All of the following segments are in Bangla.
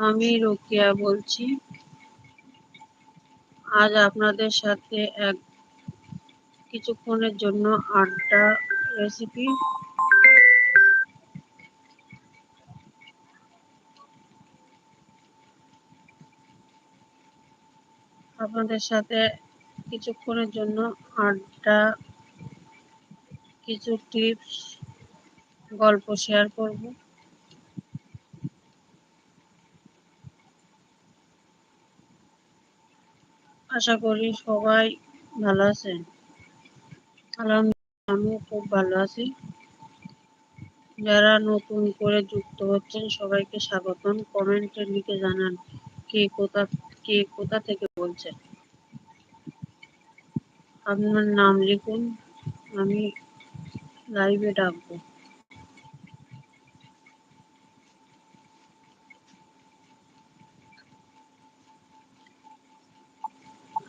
আমি রোকেয়া বলছি। আজ আপনাদের সাথে এক কিছুক্ষণের জন্য আড্ডা রেসিপি আপনাদের সাথে কিছুক্ষণের জন্য আড্ডা, কিছু টিপস গল্প শেয়ার করব। আশা করি সবাই ভালো আছেন আলহামদুলিল্লাহ, আমিও খুব ভালো আছি। যারা নতুন করে যুক্ত হচ্ছেন, সবাইকে স্বাগতম। কমেন্টে লিখে জানান কে কোথা কে কোথা থেকে বলছেন। আপনার নাম লিখুন, আমি লাইভে ডাকবো।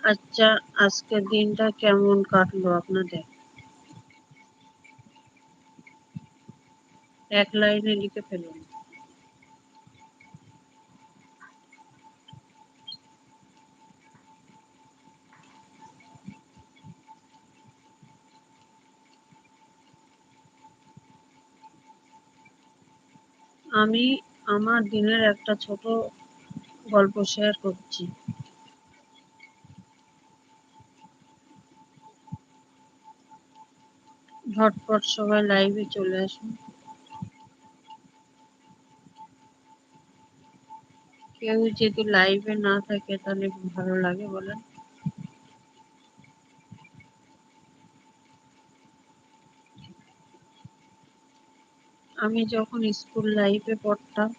আচ্ছা আজকের দিনটা কেমন কাটলো আপনাদের? এক লাইনে লিখে ফেলুন। আমি আমার দিনের একটা ছোট গল্প শেয়ার করছি। ঝটপট সবাই লাইভে চলে আসুন। কেউ যদি লাইভে না থাকে তাহলে ভালো লাগে বলেন। আমি যখন স্কুল লাইফে পড়তাম,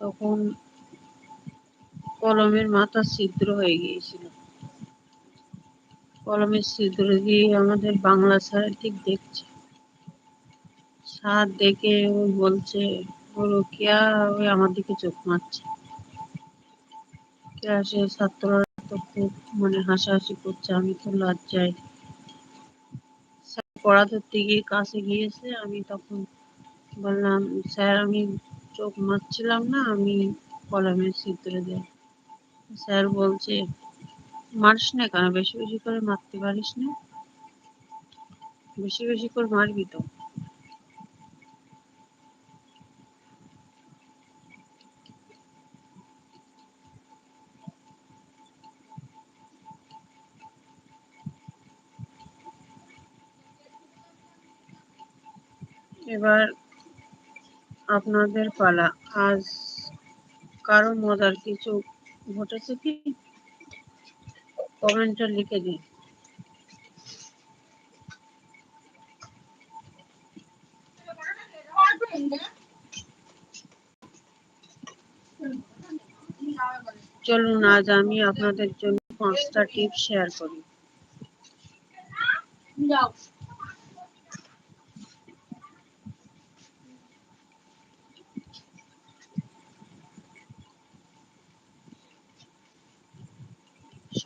তখন কলমের মাথা ছিদ্র হয়ে গিয়েছিল। কলমের দিয়ে আমাদের বাংলা স্যার ঠিক দেখছে। স্যার দেখে ও বলছে ও রোকিয়া ওই আমার দিকে চোখ মারছে। ক্লাসে ছাত্ররা তো খুব মানে হাসাহাসি করছে, আমি তো লজ্জায়। স্যার পড়া ধরতে গিয়ে কাছে গিয়েছে, আমি তখন বললাম, স্যার, আমি চোখ মারছিলাম না, আমি কলমের ছিদ্র দিয়ে। স্যার বলছে মারিস না কেন? বেশি বেশি করে মারতে পারিস না? বেশি বেশি করে মারবি তো। এবার আপনাদের পালা। আজ কারও মজার কিছু ঘটেছে কি? কমেন্টে লিখে দিন চলুন আজ আমি আপনাদের জন্য পাঁচটা টিপ শেয়ার করি।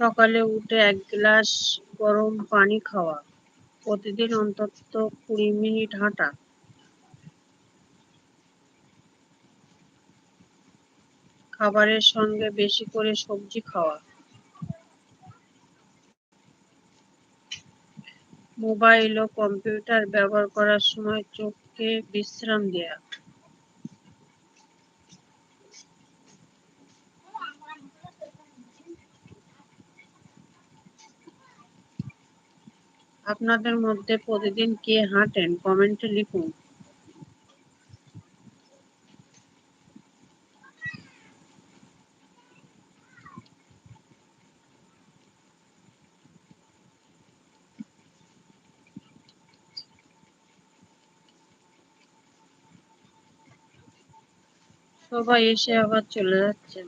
সকালে উঠে এক গ্লাস গরম পানি খাওয়া, প্রতিদিন অন্তত কুড়ি মিনিট হাঁটা। খাবারের সঙ্গে বেশি করে সবজি খাওয়া। মোবাইল ও কম্পিউটার ব্যবহার করার সময় চোখকে বিশ্রাম দেয়া। আপনাদের মধ্যে প্রতিদিন কে হাঁটেন? কমেন্টে লিখুন। সবাই এসে আবার চলে যাচ্ছেন।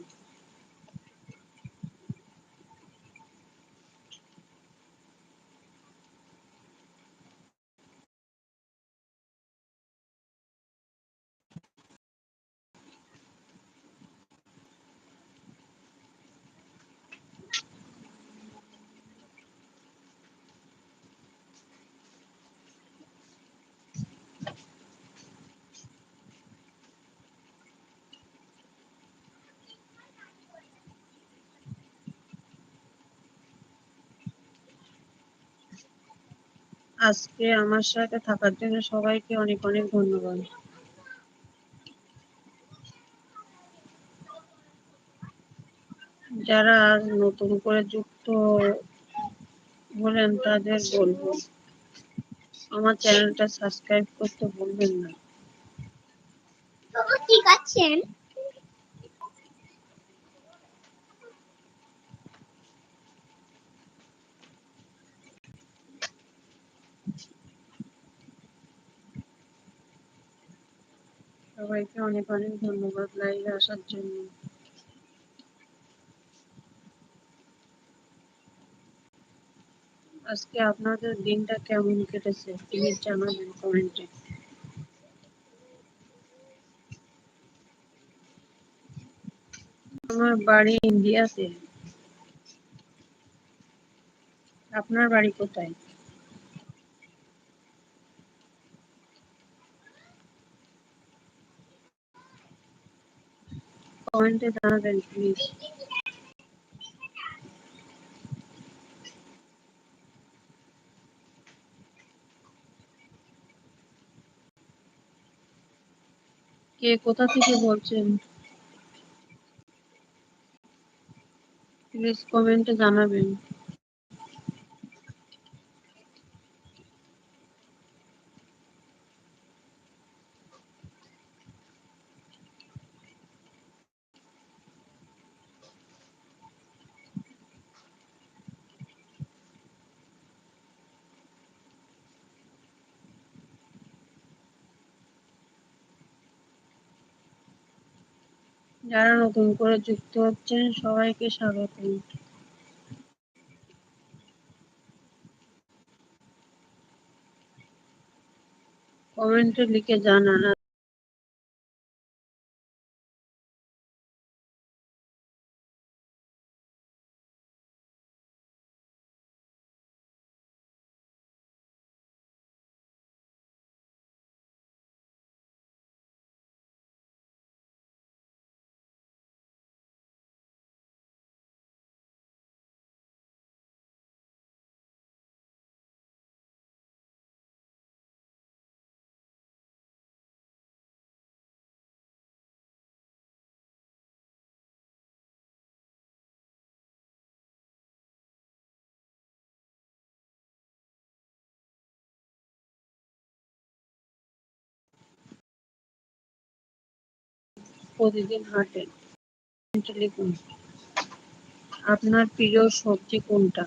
আজকে আমার সাথে থাকার জন্য সবাইকে অনেক অনেক ধন্যবাদ। যারা আজ নতুন করে যুক্ত হলেন তাদের বলব, আমার চ্যানেলটা সাবস্ক্রাইব করতে ভুলবেন না। কি করছেন সবাইকে অনেক অনেক ধন্যবাদ, লাইভে আসার জন্য। আজকে আপনাদের দিনটা কেমন কেটেছে? প্লিজ জানাবেন কমেন্টে। আমার বাড়ি ইন্ডিয়াতে। আপনার বাড়ি কোথায়? কমেন্টে জানাবেন প্লিজ কে কোথা থেকে বলছেন? প্লিজ কমেন্টে জানাবেন। যারা নতুন করে যুক্ত হচ্ছেন সবাইকে স্বাগত। কমেন্টে লিখে জানান। প্রতিদিন হাঁটেন আপনার প্রিয় সবজি কোনটা?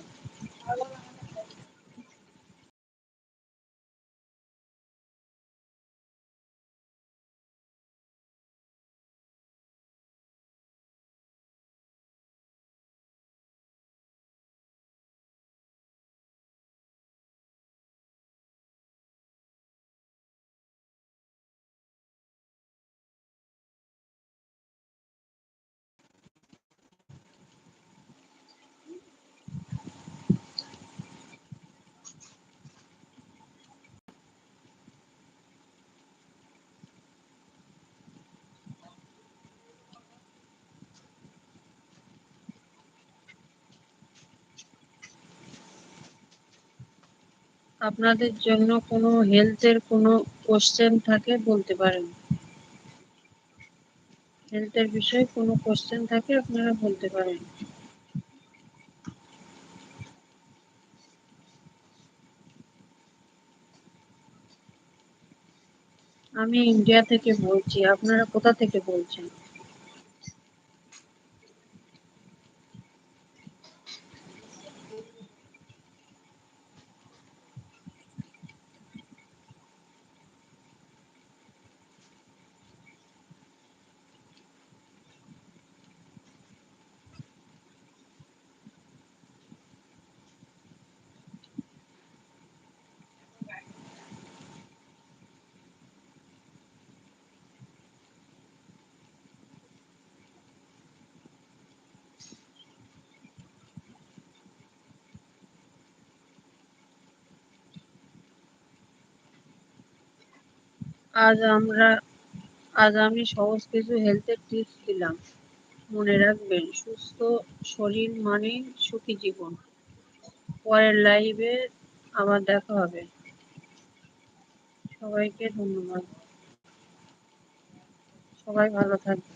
আপনাদের জন্য কোনো হেলথের কোনো কোশ্চেন থাকে বলতে পারেন? হেলথের বিষয়ে কোনো কোশ্চেন থাকে আপনারা বলতে পারেন? আমি ইন্ডিয়া থেকে বলছি, আপনারা কোথা থেকে বলছেন? আজ আমরা, আজ আমি সহজ কিছু হেলথের টিপস দিলাম। মনে রাখবেন, সুস্থ শরীর মানে সুখী জীবন। পরের লাইভে আবার দেখা হবে। সবাইকে ধন্যবাদ। সবাই ভালো থাকবে